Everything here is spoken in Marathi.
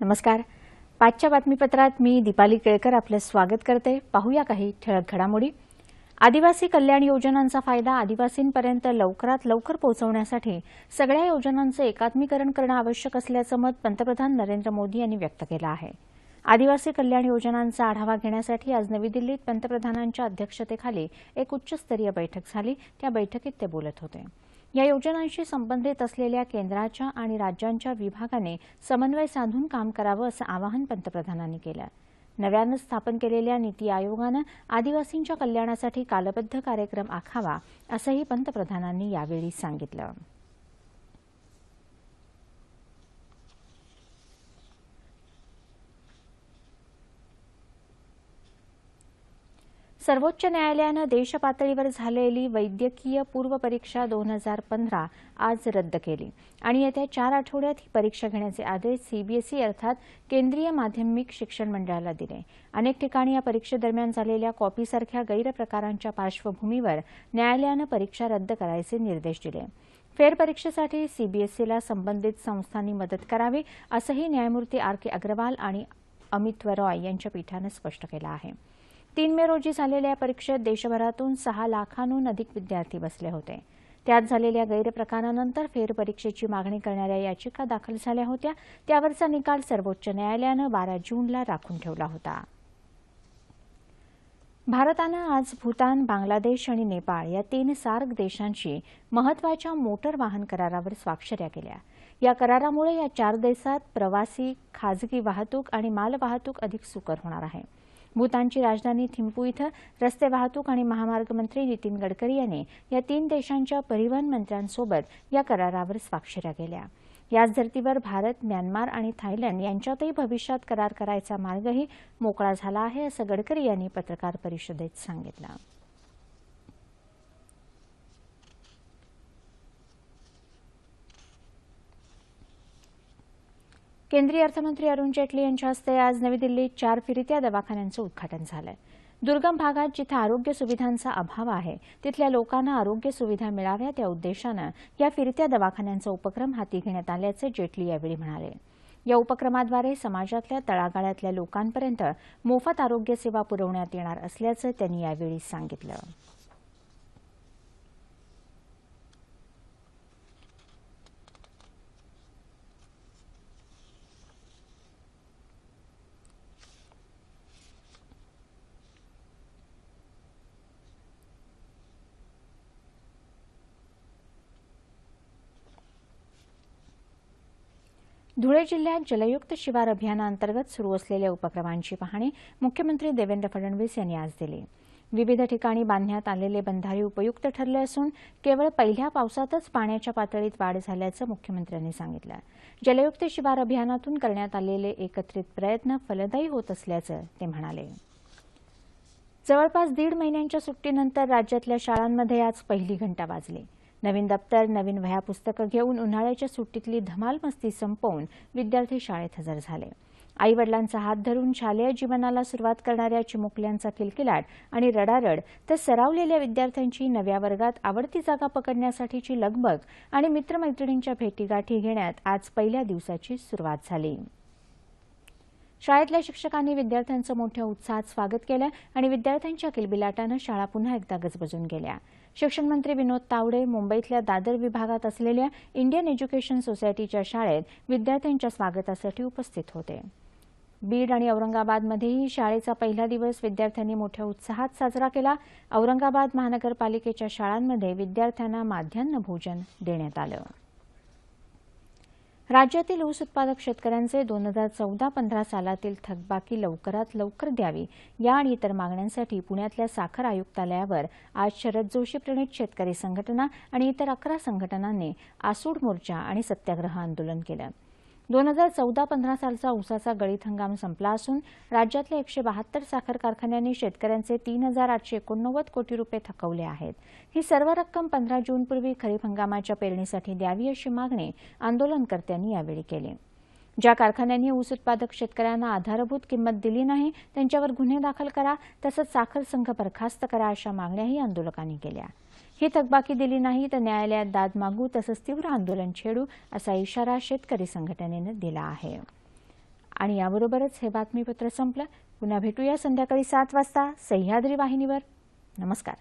नमस्कार. पाचच्या बातमीपत्रात मी दीपाली केळकर आपलं स्वागत करते. पाहूया काही ठळक घडामोडी. आदिवासी कल्याण योजनांचा फायदा आदिवासींपर्यंत लवकरात लवकर पोहोचवण्यासाठी सगळ्या योजनांचं एकात्मीकरण करणं आवश्यक असल्याचं मत पंतप्रधान नरेंद्र मोदी यांनी व्यक्त केलं आहे. आदिवासी कल्याण योजनांचा आढावा घेण्यासाठी आज नवी दिल्लीत पंतप्रधानांच्या अध्यक्षतेखाली एक उच्चस्तरीय बैठक झाली. त्या बैठकीत ते बोलत होते. या योजनांशी संबंधित असलेल्या केंद्राच्या आणि राज्यांच्या विभागाने समन्वय साधून काम करावं असं आवाहन पंतप्रधानांनी केलं. नव्यानं स्थापन केलेल्या नीती आयोगानं आदिवासींच्या कल्याणासाठी कालबद्ध कार्यक्रम आखावा असंही पंतप्रधानांनी यावेळी सांगितलं. सर्वोच्च न्यायालयानं देशपातळीवर झालेली वैद्यकीय पूर्व परीक्षा दोन हजार पंधरा आज रद्द केली. आणि येत्या चार आठवड्यात ही परीक्षा घेण्याचे आदेश सीबीएसई अर्थात केंद्रीय माध्यमिक शिक्षण मंडळाला दिले. अनेक ठिकाणी या परीक्षेदरम्यान झालेल्या कॉपीसारख्या गैरप्रकारांच्या पार्श्वभूमीवर न्यायालयानं परीक्षा रद्द करायचे निर्देश दिले. फेरपरीक्षेसाठी सीबीएसईला संबंधित संस्थांनी मदत करावी असंही न्यायमूर्ती आर के अग्रवाल आणि अमित रॉय यांच्या पीठानं स्पष्ट केलं आहे. तीन मे रोजी झालेल्या या परीक्षेत देशभरातून सहा लाखांहून अधिक विद्यार्थी बसले होते. त्यात झालेल्या गैरप्रकारानंतर फेरपरीक्षेची मागणी करणाऱ्या याचिका दाखल झाल्या होत्या. त्यावरचा निकाल सर्वोच्च न्यायालयानं बारा जूनला राखून ठेवला होता. भारतानं आज भूतान बांगलादेश आणि नेपाळ या तीन सार्क देशांशी महत्त्वाच्या मोटर वाहन करारावर स्वाक्षऱ्या केल्या. या करारामुळे या चार देशात प्रवासी खाजगी वाहतूक आणि मालवाहतूक अधिक सुकर होणार आहे. भूतानची राजधानी थिंपू इथं रस्ते वाहतूक आणि महामार्ग मंत्री नितीन गडकरी यांनी या तीन देशांच्या परिवहन मंत्र्यांसोबत या करारावर स्वाक्षऱ्या केल्या. याच धर्तीवर भारत म्यानमार आणि थायलंड यांच्यातही भविष्यात करार करायचा मार्गही मोकळा झाला आहे असं गडकरी यांनी पत्रकार परिषदेत सांगितलं. केंद्रीय अर्थमंत्री अरुण जेटली यांच्या हस्ते आज नवी दिल्लीत चार फिरत्या दवाखान्यांचं उद्घाटन झालं. दुर्गम भागात जिथं आरोग्य सुविधांचा अभाव आहे तिथल्या लोकांना आरोग्य सुविधा मिळाव्यात या उद्देशानं या फिरत्या दवाखान्यांचा उपक्रम हाती घेण्यात आल्याचं जेटली यावेळी म्हणाले. या उपक्रमाद्वारे समाजातल्या तळागाळातल्या लोकांपर्यंत मोफत आरोग्य सेवा पुरवण्यात येणार असल्याचं त्यांनी यावेळी सांगितलं. धुळे जिल्ह्यात जलयुक्त शिवार अभियानांतर्गत सुरू असलेल्या उपक्रमांची पाहणी मुख्यमंत्री देवेंद्र फडणवीस यांनी आज दिली. विविध ठिकाणी बांधण्यात आलेले बंधारे उपयुक्त ठरले असून केवळ पहिल्या पावसातच पाण्याच्या पातळीत वाढ झाल्याचं मुख्यमंत्र्यांनी सांगितलं. जलयुक्त शिवार अभियानातून करण्यात आलेले एकत्रित प्रयत्न फलदायी होत असल्याचं ते म्हणाले. जवळपास दीड महिन्यांच्या सुट्टीनंतर राज्यातल्या शाळांमध्ये आज पहिली घंटा वाजली. नवीन दप्तर नवीन वह्या पुस्तकं घेऊन उन्हाळ्याच्या सुट्टीतली धमाल मस्ती संपवून विद्यार्थी शाळेत हजर झाले. आई वडिलांचा हात धरून शालेय जीवनाला सुरुवात करणाऱ्या चिमुकल्यांचा किलकिलाट आणि रडारड तर सरावलेल्या विद्यार्थ्यांची नव्या वर्गात आवडती जागा पकडण्यासाठीची लगबग आणि मित्रमैत्रिणींच्या भेटीगाठी घेण्यात आज पहिल्या दिवसाची सुरुवात झाली. शाळेतल्या शिक्षकांनी विद्यार्थ्यांचं मोठ्या उत्साहात स्वागत केलं आणि विद्यार्थ्यांच्या किलबिलाटानं शाळा पुन्हा एकदा गजबजून गेल्या. शिक्षण मंत्री विनोद तावडे मुंबईतल्या दादर विभागात असलेल्या इंडियन एज्युकेशन सोसायटीच्या शाळेत विद्यार्थ्यांच्या स्वागतासाठी उपस्थित होते. बीड आणि औरंगाबादमध्येही शाळेचा पहिला दिवस विद्यार्थ्यांनी मोठ्या उत्साहात साजरा केला. औरंगाबाद महानगरपालिकेच्या शाळांमध्ये विद्यार्थ्यांना माध्यान्ह भोजन देण्यात आलं. राज्यातील ऊस उत्पादक शेतकऱ्यांचे दोन हजार चौदा पंधरा सालातील थकबाकी लवकरात लवकर द्यावी या आणि इतर मागण्यांसाठी पुण्यातल्या साखर आयुक्तालयावर आज शरद जोशी प्रणित शेतकरी संघटना आणि इतर अकरा संघटनांनी आसूड मोर्चा आणि सत्याग्रह आंदोलन केलं. दोन हजार चौदा पंधरा सालचा ऊसाचा गळीत हंगाम संपला असून राज्यातल्या एकशे बहात्तर साखर कारखान्यांनी शेतकऱ्यांचे तीन हजार आठशे एकोणनव्वद कोटी रुपये थकवले आहेत. ही सर्व रक्कम पंधरा जूनपूर्वी खरीप हंगामाच्या पेरणीसाठी द्यावी अशी मागणी आंदोलनकर्त्यांनी यावेळी केली. ज्या कारखान्यांनी ऊस उत्पादक शेतकऱ्यांना आधारभूत किंमत दिली नाही त्यांच्यावर गुन्हे दाखल करा तसंच साखर संघ बरखास्त करा अशा मागण्याही आंदोलकांनी केल्या. ही थकबाकी दिली नाही तर न्यायालयात दाद मागू तसंच तीव्र आंदोलन छेडू असा इशारा शेतकरी संघटनेनं दिला आहे. आणि याबरोबरच हे बातमीपत्र संपलं. पुन्हा भेटूया संध्याकाळी सात वाजता सह्याद्री वाहिनीवर. नमस्कार.